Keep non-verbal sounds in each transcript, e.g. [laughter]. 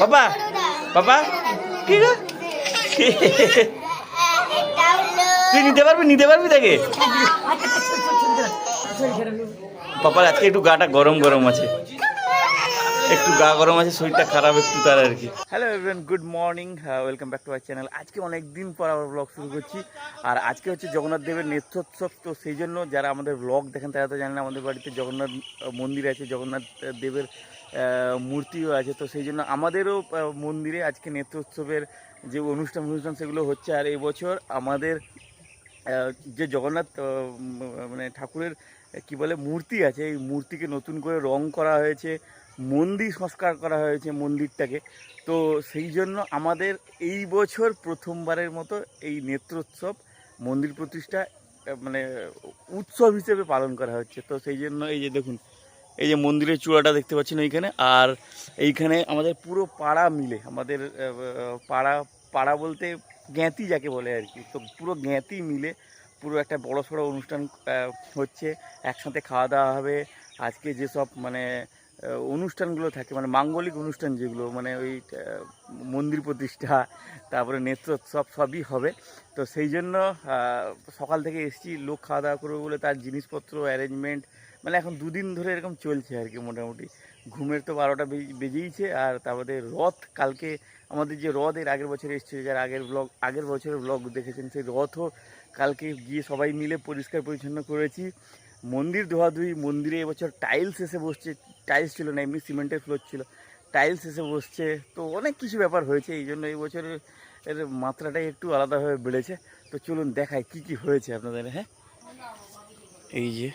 পাপা পাপা কি গো? তুই নিতে পারবি নিতে পারবি তাকে? পাপার আজকে একটু গাটা গরম গরম আছে। একটু গা গরম আছে, শরীরটা খারাপ একটু তার আর কি। Hello everyone good morning welcome back to our channel আজকে অনেক দিন পর আবার ব্লগ শুরু করছি। আর আজকে হচ্ছে জগন্নাথ দেবের নেত্রোৎসব, তো সেই জন্য যারা আমাদের ব্লগ দেখেন, তারা তো জানেন আমাদের বাড়িতে জগন্নাথ মন্দির আছে, জগন্নাথ দেবের মূর্তিও আছে। তো সেই জন্য আমাদেরও মন্দিরে আজকে নেত্রোৎসবের যে অনুষ্ঠান অনুষ্ঠান সেগুলো হচ্ছে। আর এবছর আমাদের যে জগন্নাথ মানে ঠাকুরের কি বলে, মূর্তি আছে, এই মূর্তিকে নতুন করে রং করা হয়েছে, মন্দির সংস্কার করা হয়েছে মন্দিরটাকে। তো সেই জন্য আমাদের এই বছর প্রথমবারের মতো এই নেত্রোৎসব, মন্দির প্রতিষ্ঠা মানে উৎসব হিসেবে পালন করা হচ্ছে। তো সেই জন্য এই যে দেখুন এই যে মন্দিরের চূড়াটা দেখতে পাচ্ছেন এইখানে আর এইখানে আমাদের পুরো পাড়া মিলে, আমাদের পাড়া পাড়া বলতে জ্ঞাতি যাকে বলে আর কি। তো পুরো জ্ঞাতি মিলে পুরো একটা বড় সড়ো অনুষ্ঠান হচ্ছে, একসাথে খাওয়া দাওয়া হবে। আজকে যেসব মানে অনুষ্ঠানগুলো থাকে মানে মাঙ্গলিক অনুষ্ঠান যেগুলো মানে ওই মন্দির প্রতিষ্ঠা, তারপরে নেত্রোৎসব সবই হবে। তো সেই জন্য সকাল থেকে এসেছি, লোক খাওয়া দাওয়া করবে বলে তার জিনিসপত্র অ্যারেঞ্জমেন্ট মানে এখন দুদিন ধরে এরকম চলছে আর কি মোটামুটি। ঘুমের তো বারোটা বেজ- বেজেইছে আর তারপরে রথ কালকে আমাদের যে রথ এর আগের বছর এসেছিল, যার আগের ব্লগ আগের বছরের ব্লগ দেখেছেন সেই রথও কালকে গিয়ে সবাই মিলে পরিষ্কার পরিচ্ছন্ন করেছি। মন্দির ধোয়াধুয়ি, মন্দিরে এবছর টাইলস এসে বসছে টাইলস ছিল না, এমনি সিমেন্টের ফ্লোর ছিল। টাইলস এসে বসছে, তো অনেক কিছু ব্যাপার হয়েছে, এই জন্য এই বছরের এর মাত্রাটাই একটু আলাদাভাবে বেড়েছে। তো চলুন দেখায় কি কি হয়েছে আপনাদের হ্যাঁ? এই যে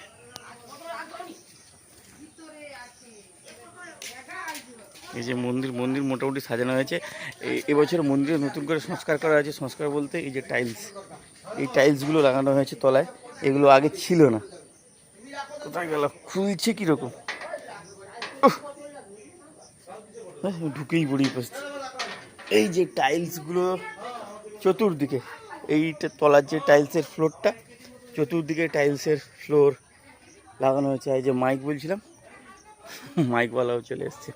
এই যে মন্দির মন্দির মোটামুটি সাজানো হয়েছে। এবছর মন্দিরে নতুন করে সংস্কার করা হয়েছে। সংস্কার বলতে এই যে টাইলস। এই টাইলসগুলো লাগানো হয়েছে তলায়। এগুলো আগে ছিল না। কোথায় গেল? খুলছে কীরকম? ঢুকেই পড়ি উপস্থিত এই যে টাইলসগুলো চতুর্দিকে, এইটা তলার যে টাইলসের ফ্লোরটা, চতুর্দিকে টাইলসের ফ্লোর লাগানো হয়েছে। এই যে মাইক বলছিলাম, মাইকওয়ালাও চলে এসছে।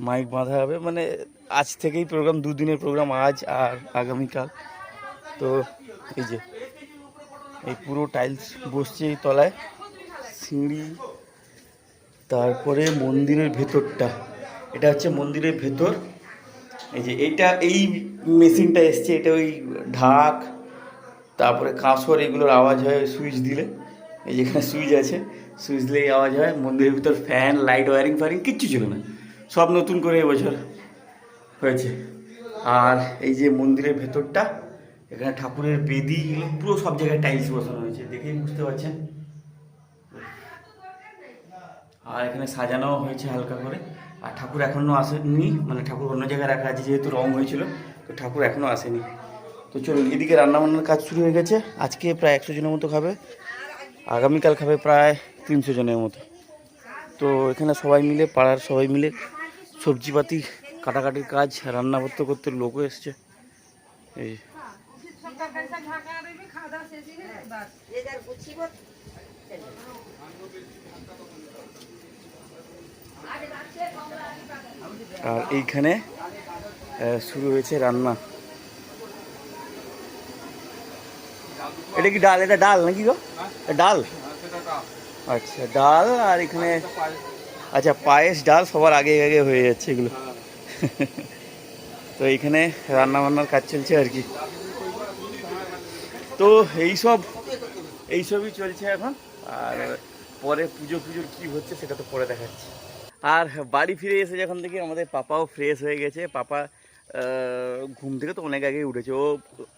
মাইক বাঁধা হবে। মানে আজ থেকেই প্রোগ্রাম দুদিনের প্রোগ্রাম আজ আর আগামীকাল। তো এই যে, এই পুরো টাইলস বসছে এই তলায়। সিঁড়ি, তারপরে মন্দিরের ভেতরটা। এটা হচ্ছে মন্দিরের ভেতর। এই যে এইটা, এই মেশিনটা এসছে, এটা ওই ঢাক, তারপরে কাঁসর, এগুলোর আওয়াজ হয় সুইচ দিলে। এই যেখানে সুইচ আছে, সুইচ দিলেই আওয়াজ হয়। মন্দিরের ভিতর ফ্যান, লাইট, ওয়ারিং, ফারিং, কিচ্ছু ছিল না। সব নতুন করে এবছর হয়েছে। আর এই যে মন্দিরের ভেতরটা, এখানে ঠাকুরের বেদি পুরো সব জায়গায় টাইলস বসানো হয়েছে, দেখেই বুঝতে পারছেন। আর এখানে সাজানো হয়েছে হালকা করে। আর ঠাকুর এখনও আসেনি মানে ঠাকুর অন্য জায়গায় রাখা আছে, যেহেতু রং হয়েছিল, তো ঠাকুর এখনও আসেনি। তো চলুন, এদিকে রান্নাবান্নার কাজ শুরু হয়ে গেছে। আজকে প্রায় একশো জনের মতো খাবে, আগামীকাল খাবে প্রায় তিনশো জনের মতো। তো এখানে সবাই মিলে, পাড়ার সবাই মিলে সবজিপাতি, কাটাকাটির কাজ, রান্না করতে করতে লোকও এসছে। এই আর এইখানে শুরু হয়েছে রান্না। এটা কি ডাল? এটা ডাল নাকি গো? ডাল? আচ্ছা ডাল আর এখানে আচ্ছা পায়েস, ডাল সবার আগে আগে হয়ে যাচ্ছে এগুলো। তো এইখানে রান্না বান্নার কাজ চলছে আর কি। তো এইসব এইসবই চলছে এখন। আর পরে পুজো পুজোর কি হচ্ছে সেটা তো পরে দেখাচ্ছি। আর বাড়ি ফিরে এসে যখন দেখি আমাদের পাপাও ফ্রেশ হয়ে গেছে। পাপা ঘুম থেকে তো অনেক আগেই উঠেছে। ও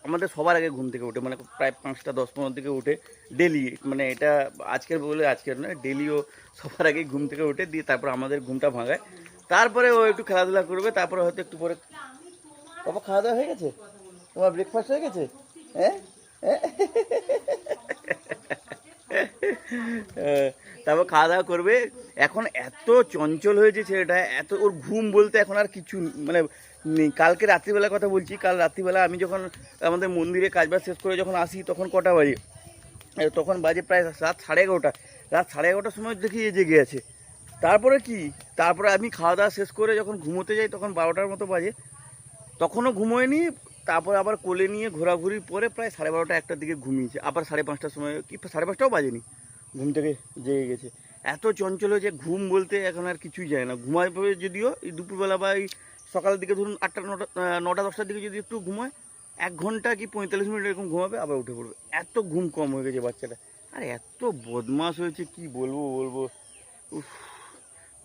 আমাদের সবার আগে ঘুম থেকে উঠে মানে প্রায় পাঁচটা দশ পনেরো দিকে উঠে ডেলি মানে এটা আজকের বলে আজকের নয় ডেলি ও সবার আগে ঘুম থেকে উঠে দিয়ে তারপর আমাদের ঘুমটা ভাঙায়। তারপরে ও একটু খেলাধুলা করবে তারপরে হয়তো একটু পরে বাবা খাওয়া দাওয়া হয়ে গেছে? তোমার ব্রেকফাস্ট হয়ে গেছে? হ্যাঁ? আহ, তারপর খাওয়া দাওয়া করবে। এখন এত চঞ্চল হয়েছে ছেলেটা এত ওর ঘুম বলতে এখন আর কিছু মানে কালকে রাত্রিবেলার কথা বলছি, কাল রাত্রিবেলা আমি যখন আমাদের মন্দিরে কাজবাজ শেষ করে যখন আসি, তখন কটা বাজে? তখন বাজে প্রায় রাত সাড়ে এগারোটা। রাত সাড়ে এগারোটার সময় দেখি এ জেগে আছে। তারপরে কি? তারপরে আমি খাওয়া দাওয়া শেষ করে যখন ঘুমোতে যাই, তখন বারোটার মতো বাজে। তখনও ঘুমোয়নি, তারপরে আবার কোলে নিয়ে ঘোরাঘুরি পরে প্রায় সাড়ে বারোটা একটার দিকে ঘুমিয়েছে। আবার সাড়ে পাঁচটার সময়, কি সাড়ে পাঁচটাও বাজেনি, ঘুম থেকে জেগে গেছে। এত চঞ্চল যে ঘুম বলতে এখন আর কিছুই যায় না। পড়ে যদিও এই দুপুরবেলা বা এই সকালের দিকে ধরুন আটটা, নটা নটা, দশটার দিকে যদি একটু ঘুমায়, এক ঘণ্টা কি পঁয়তাল্লিশ মিনিট এরকম ঘুমাবে, আবার উঠে পড়বে। এত ঘুম কম হয়ে গেছে বাচ্চাটা। আর এত বদমাস হয়েছে, কি বলব বলব। উফ,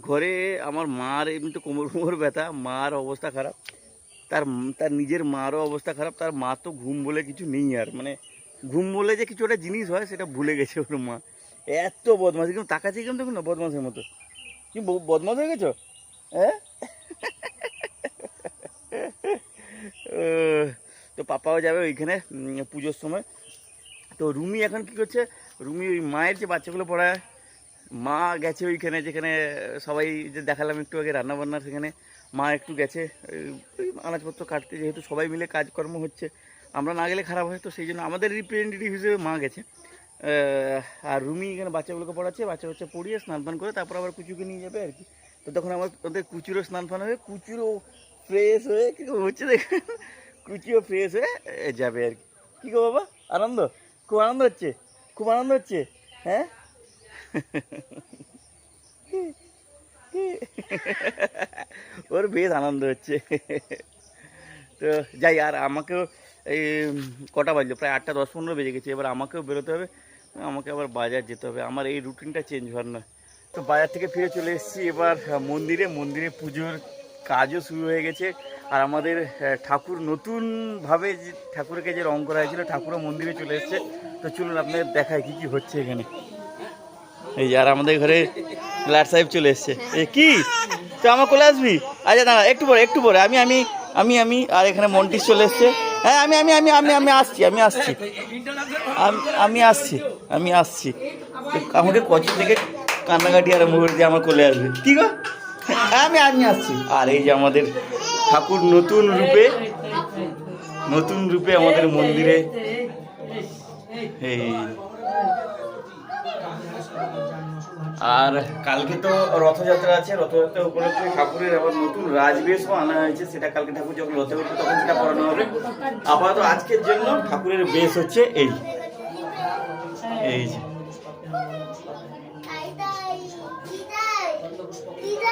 ঘরে আমার মার এমনি তো কোমর কোমর ব্যথা, মার অবস্থা খারাপ। তার তার নিজের মারও অবস্থা খারাপ, তার মা তো ঘুম বলে কিছু নেই আর মানে ঘুম বলে যে কিছু একটা জিনিস হয়, সেটা ভুলে গেছে ওর মা। এত বদমাস কিন্তু তাকাচ্ছি কিন্তু না বদমাসের মতো। কি বদমাস হয়ে গেছো? হ্যাঁ? [laughs] তো পাপাও যাবে ওইখানে পুজোর সময়। তো রুমি এখন কি করছে? রুমি ওই মায়ের যে বাচ্চাগুলো পড়ায়, মা গেছে ওইখানে যেখানে সবাই যে দেখালাম একটু আগে রান্নাবান্নার সেখানে, মা একটু গেছে, ওই- আনাজপত্র কাটতে যেহেতু সবাই মিলে কাজকর্ম হচ্ছে। আমরা না গেলে খারাপ হয়, তো সেই জন্য আমাদের রিপ্রেজেন্টেটিভ হিসেবে মা গেছে। আর রুমি এখানে বাচ্চাগুলোকে পড়াচ্ছে, বাচ্চা বাচ্চা পড়িয়ে স্নান করে, তারপর আবার কুচুকে নিয়ে যাবে আর কি। তো তখন আমার ওদের কুচুরও স্নান ফান হবে কুচুরও ফ্রেশ হয়ে কি হচ্ছে দেখে, কুচিও ফ্রেশ হয়ে যাবে আর কি। গো বাবা, আনন্দ? খুব আনন্দ হচ্ছে? খুব আনন্দ হচ্ছে? হ্যাঁ? ওর বেশ আনন্দ হচ্ছে। তো যাই, আর আমাকেও এই কটা বাজলো? প্রায় আটটা, দশ, পনেরো বেজে গেছে। এবার আমাকেও বেরোতে হবে, আমাকে আবার বাজার যেতে হবে। আমার এই রুটিনটা চেঞ্জ হওয়ার নয়। তো বাজার থেকে ফিরে চলে এসেছি। এবার মন্দিরে মন্দিরে পুজোর কাজও শুরু হয়ে গেছে। আর আমাদের ঠাকুর নতুনভাবে যে, ঠাকুরকে যে রং করা হয়েছিল, ঠাকুরও মন্দিরে চলে এসেছে। তো চলুন আপনাদের দেখায় কী কী হচ্ছে এখানে। এই যে, আর আমাদের ঘরে লাট সাহেব চলে এসছে। এ, কি? তো আমার কোলে আসবি? আচ্ছা দাঁড়া, একটু পরে একটু পরে। আমি আমি আমি আমি, আর এখানে মন্টিস চলে এসছে। হ্যাঁ আমি আমি আমি আমি আমি আসছি আমি আসছি। আমি আসছি আমি আসছি। আমাকে কচ থেকে কান্নাকাটি আরম্ভ করে দিয়ে আমার কোলে আসবে। কি গো? আমি আমি আসছি। আর এই যে আমাদের ঠাকুর নতুন রূপে নতুন রূপে আমাদের মন্দিরে, এই। আর কালকে তো রথযাত্রা আছে, রথযাত্রা উপলক্ষে ঠাকুরের আবার নতুন রাজবেশও আনা হয়েছে, সেটা কালকে ঠাকুর যখন রথে উঠবে তখন সেটা পড়ানো হবে। আপাতত আজকের জন্য ঠাকুরের বেশ হচ্ছে এই। এই যে।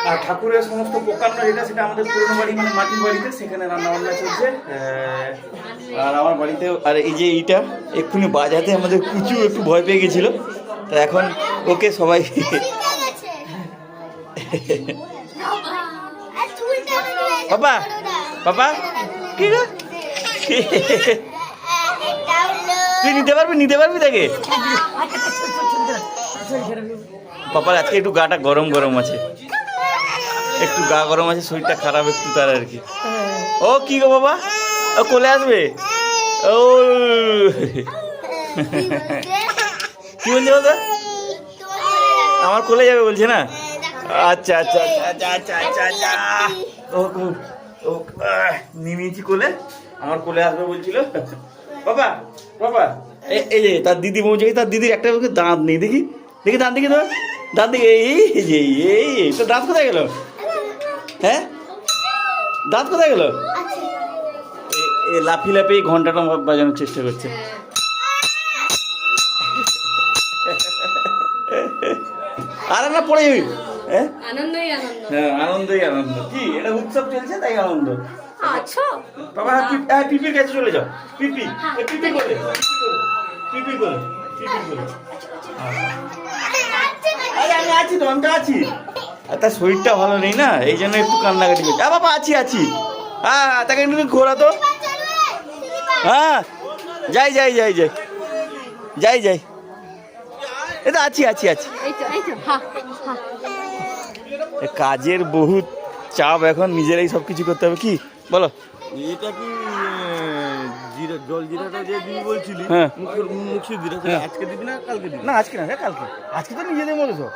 আর ঠাকুরের সমস্ত প্রকাণ্ড যেটা সেটা আমাদের পুরনো বাড়ি মানে মাটির বাড়িতে সেখানে রান্না বান্না চলছে আর আমার বাড়িতে আর এই যে এইটা এক্ষুনি বাজাতে আমাদের কুচু একটু ভয় পেয়ে গেছিল তো এখন ওকে সবাই বাবা বাবা কি তুই নিতে পারবি নিতে পারবি তাকে পাপার আজকে একটু গাটা গরম গরম আছে একটু গা গরম আছে শরীরটা খারাপ একটু তার আর কি। ও কি গো বাবা? ও কোলে আসবে? ও। কি বলছে বাবা আমার কোলে যাবে বলছে না? আচ্ছা আচ্ছা আচ্ছা আচ্ছা আচ্ছা আচ্ছা ও ও, ও নিয়ে কোলে। আমার কোলে আসবে বলছিল। বাবা বাবা। এই যে তার দিদি পৌঁছে তার দিদির একটা দাঁত নেই। দেখি দেখি দাঁত দেখি তো। দাঁত দেখি এই যে এই এই, তোর দাঁত কোথায় গেল? হ্যাঁ? দাঁত কোথায় গেল? লাফি লাফি ঘন্টাটা বাজানোর চেষ্টা করছে। আর না পড়ে যাবি হ্যাঁ? আনন্দই আনন্দ। হ্যাঁ আনন্দই আনন্দ। কি এটা উৎসব চলছে তাই আনন্দ? আছো বাবা হ্যাঁ, হ্যাঁ পিপির কাছে চলে যাও। পিপি পিপি করে পিপি করে পিপি করে আমি আছি তো আমি তো আছি। আর তার শরীরটা ভালো নেই না এই জন্য একটু কান্নাকাটি করছে। আ বাবা আছি আছি। হ্যাঁ তাকে একটু ঘোরা তো হ্যাঁ যাই যাই যাই যাই। যাই যাই। এ তো আছি আছি আছি। কাজের বহুত চাপ এখন নিজেরাই সব কিছু করতে হবে। কি? বলো। এটা কি জিরা জল জিরাটা যে দিবি বলছিলি হ্যাঁ। মুখের মুখি হ্যাঁ। আজকে দিবি না কালকে দিবি না আজকে না রে কালকে। আজকে তো নিজেদের মতো সব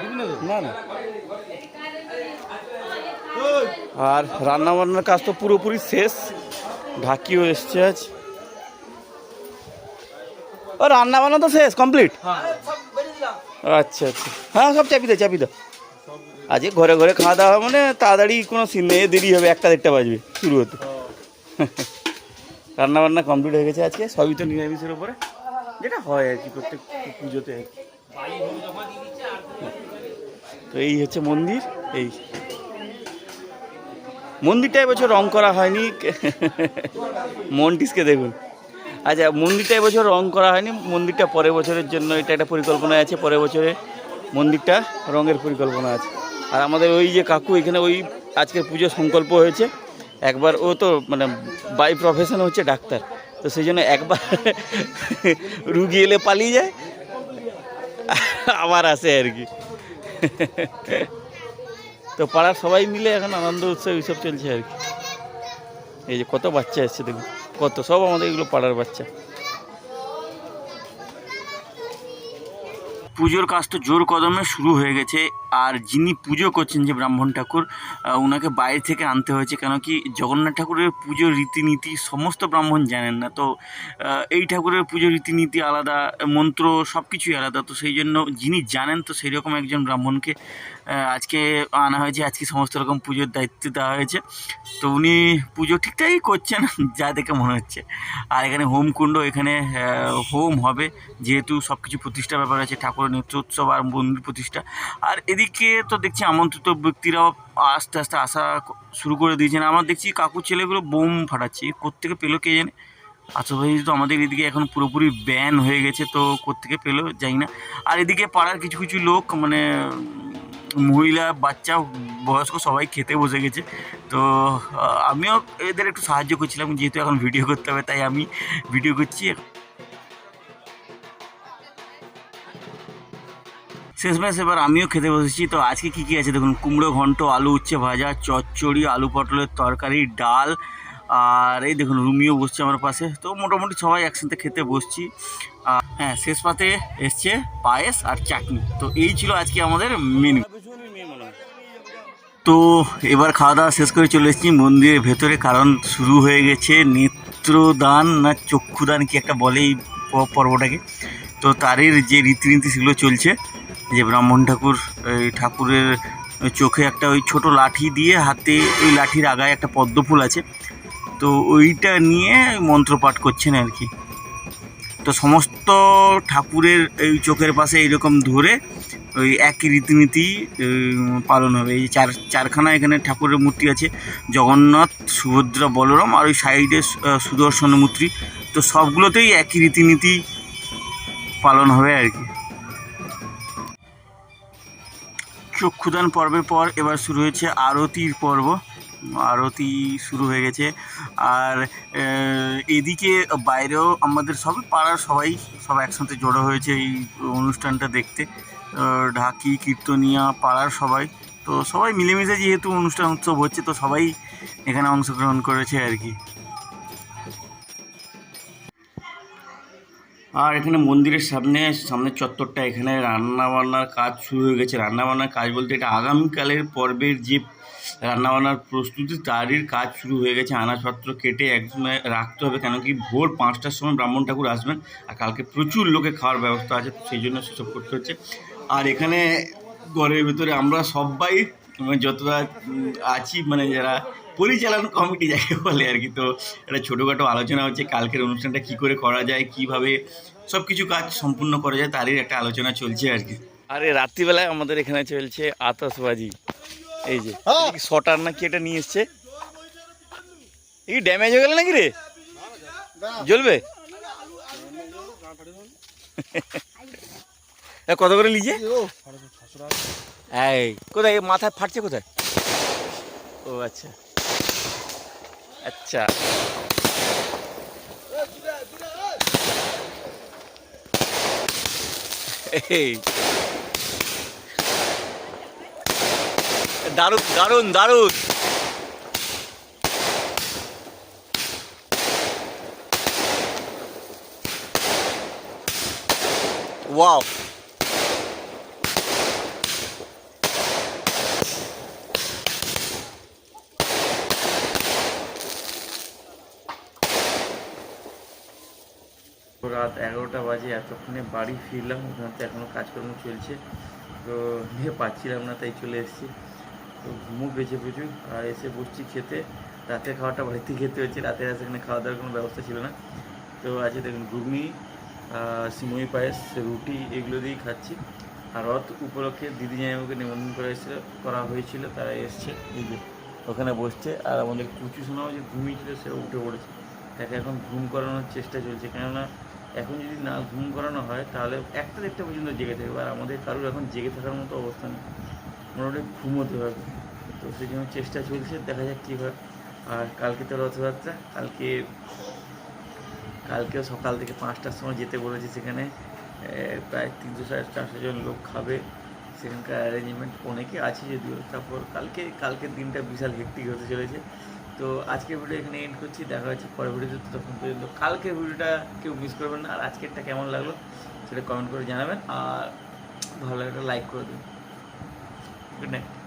দিবি না না না। আর রান্না বান্নার কাজ তো পুরোপুরি শেষ। ঢাকিও এসছে আজ। ও রান্না বান্না তো শেষ কমপ্লিট আচ্ছা আচ্ছা। হ্যাঁ সব চাপি দাও চাপি দাও আজকে ঘরে ঘরে খাওয়া দাওয়া মানে তাড়াতাড়ি কোনো সিন দেরি হবে, একটা দেড়টা বাজবে, শুরু হতে। রান্না বান্না কমপ্লিট হয়ে গেছে আজকে, সবই তো নিরামিষের উপরে। যেটা হয় আর কি, প্রত্যেক পুজোতে আর কি। তো এই হচ্ছে মন্দির, এই। মন্দিরটা এবছর রং করা হয়নি। মন্টিসকে দেখুন। আচ্ছা মন্দিরটা এবছর রং করা হয়নি। মন্দিরটা পরের বছরের জন্য এটা একটা পরিকল্পনা আছে। পরের বছরে মন্দিরটা রঙের পরিকল্পনা আছে। আর আমাদের ওই যে কাকু এখানে ওই আজকের পুজো সংকল্প হয়েছে। একবার ও তো মানে বাই প্রফেশন হচ্ছে ডাক্তার। তো সেই জন্য একবার [laughs] রুগী এলে পালিয়ে যায়। আবার আসে আর কি। [laughs] তো পাড়ার সবাই মিলে এখন আনন্দ উৎসব এইসব চলছে আর কি। এই যে কত বাচ্চা এসছে দেখুন, কত, সব আমাদের এগুলো পাড়ার বাচ্চা। পুজোর কাজ তো জোর কদমে শুরু হয়ে গেছে, আর যিনি পুজো করছেন যে ব্রাহ্মণ ঠাকুর ওনাকে বাইরে থেকে আনতে হয়েছে, কেন কি জগন্নাথ ঠাকুরের পুজোর রীতিনীতি সমস্ত ব্রাহ্মণ জানেন না। তো এই ঠাকুরের পুজোর রীতিনীতি আলাদা, মন্ত্র সব কিছুই আলাদা, তো সেই জন্য যিনি জানেন তো সেই রকম একজন ব্রাহ্মণকে আজকে আনা হয়েছে, আজকে সমস্ত রকম পুজোর দায়িত্ব দেওয়া হয়েছে। তো উনি পুজো ঠিকঠাকই করছেন, [laughs] যা দেখে মনে হচ্ছে। আর এখানে হোমকুণ্ড, এখানে হোম হবে, যেহেতু সব কিছু প্রতিষ্ঠার ব্যাপার আছে ঠাকুরের নেত্রোৎসব আর মন্দির প্রতিষ্ঠা। আর এদিকে তো দেখছি আমন্ত্রিত ব্যক্তিরাও আস্তে আস্তে আসা শুরু করে দিয়েছেন। আমার দেখছি কাকুর ছেলেগুলো বোম ফাটাচ্ছে কোত্থেকে পেল কে জানে? আতসবাজি তো আমাদের এদিকে এখন পুরোপুরি ব্যান হয়ে গেছে, তো কোত্থেকে পেল যাই না। আর এদিকে পাড়ার কিছু কিছু লোক মানে মহিলা, বাচ্চা, বয়স্ক সবাই খেতে বসে গেছে। তো আমিও এদের একটু সাহায্য করছিলাম, যেহেতু এখন ভিডিও করতে হবে, তাই আমি ভিডিও করছি। শেষমেশ এবার আমিও খেতে বসেছি। তো আজকে কী কী আছে দেখুন? কুমড়ো ঘন্ট, আলু উচ্ছে ভাজা, চচ্চড়ি, আলু পটলের তরকারি, ডাল আর এই দেখুন, রুমিও বসছে আমার পাশে। তো মোটামুটি সবাই একসাথে খেতে বসছি। আর হ্যাঁ শেষ পাতে এসছে পায়েস আর চাটনি। তো এই ছিল আজকে আমাদের মেনু তো এবার খাওয়া দাওয়া শেষ করে চলে এসেছি মন্দিরের ভেতরে, কারণ শুরু হয়ে গেছে নেত্রদান না চক্ষুদান কি একটা বলে এই পর্বটাকে। তো তারের যে রীতিনীতি সেগুলো চলছে, যে ব্রাহ্মণ ঠাকুর ঠাকুরের চোখে একটা ওই ছোট লাঠি দিয়ে হাতে ওই লাঠির আগায় একটা পদ্ম ফুল আছে। তো ওইটা নিয়ে মন্ত্রপাঠ করছেন আর কি। তো সমস্ত ঠাকুরের এই চোখের পাশে এইরকম ধরে ওই একই রীতিনীতি পালন হবে। এই চার, চারখানা এখানে ঠাকুরের মূর্তি আছে, জগন্নাথ, সুভদ্রা, বলরাম আর ওই সাইডে সুদর্শন মূর্তি। তো সবগুলোতেই একই রীতিনীতি পালন হবে আর কি। চক্ষুদান পর্বের পর এবার শুরু হয়েছে আরতির পর্ব। আরতি শুরু হয়ে গেছে। আর এদিকে বাইরেও আমাদের সব পাড়ার সবাই সব একসাথে জড়ো হয়েছে এই অনুষ্ঠানটা দেখতে। ঢাকি, কীর্তনিয়া, পাড়ার সবাই। তো সবাই মিলেমিশে যেহেতু অনুষ্ঠান উৎসব হচ্ছে, তো সবাই এখানে অংশগ্রহণ করেছে আর কি। আর এখানে মন্দিরের সামনে সামনের চত্বরটা, এখানে রান্না বান্নার কাজ শুরু হয়ে গেছে। রান্না বান্নার কাজ বলতে এটা আগামীকালের পর্বের যে রান্না বান্নার প্রস্তুতি, তারই কাজ শুরু হয়ে গেছে। আনাজপত্র কেটে একসময় রাখতে হবে কেন কি ভোর পাঁচটার সময় ব্রাহ্মণ ঠাকুর আসবেন আর কালকে প্রচুর লোকে খাওয়ার ব্যবস্থা আছে সেই জন্য সেসব করতে হচ্ছে। আর এখানে ঘরের ভিতরে আমরা সবাই মানে যতটা আছি মানে যারা পরিচালন কমিটি যাকে বলে আর কি। তো একটা ছোটোখাটো আলোচনা হচ্ছে কালকের অনুষ্ঠানটা কি করে করা যায় কীভাবে সব কিছু কাজ সম্পূর্ণ করা যায় তারই একটা আলোচনা চলছে আর কি। আরে রাত্রিবেলায় আমাদের এখানে চলছে আতসবাজি এই যে শটার না কি এটা নিয়ে এসছে। এই ড্যামেজ হয়ে গেল নাকি রে? জ্বলবে? এ, কত করে লিজে এই কোথায়? মাথায় ফাটছে কোথায়? ও আচ্ছা। আচ্ছা। দারুণ দারুণ দারুণ। ওয়াও। রাত এগারোটা বাজে, এতক্ষণে বাড়ি ফিরলাম, ওখানে তো এখনও কাজকর্ম চলছে, তো নিয়ে পাচ্ছিলাম না, তাই চলে এসেছি। তো ঘুমও পেয়েছে প্রচুর, আর এসে বসছি খেতে। রাতের খাওয়াটা বাড়িতে খেতে হচ্ছে রাতে আর এখানে খাওয়া দাওয়ার কোনো ব্যবস্থা ছিল না। তো আছে দেখুন, ঘুগনি সিমই পায়েস, রুটি, এগুলো দিয়েই খাচ্ছি। আর রথ উপলক্ষে দিদি জামাইবাবুকে নিমন্ত্রণ করা এসেছিল করা হয়েছিল, তারা এসছে, এই যে ওখানে বসছে। আর আমাদের কুচু শোনাও যে ঘুমিয়েছিল সে উঠে পড়েছে। তাকে এখন ঘুম করানোর চেষ্টা চলছে, কেননা এখন যদি না ঘুম করানো হয়, তাহলে একটা দেড়টা পর্যন্ত জেগে থাকবে। আর আমাদের কারোর এখন জেগে থাকার মতো অবস্থা নেই। মোটামুটি ঘুমোতে হবে। তো সেই জন্য চেষ্টা চলছে, দেখা যাক কী হয়। আর কালকে তো রথযাত্রা, কালকে, কালকেও সকাল থেকে পাঁচটার সময় যেতে বলেছে সেখানে প্রায় তিনশো সাড়ে চারশো জন লোক খাবে। সেখানকার অ্যারেঞ্জমেন্ট অনেকে আছে যদিও। তারপর কালকে, কালকের দিনটা বিশাল হেক্টিক হতে চলেছে। তো আজকের ভিডিও এখানে এন্ড করছি। দেখা হচ্ছে পরের ভিডিওতে তখন পর্যন্ত কালকের ভিডিওটা কেউ মিস করবেন না। আর আজকেরটা কেমন লাগল সেটা কমেন্ট করে জানাবেন। আর ভালো একটা লাইক করে দেবেন। Good night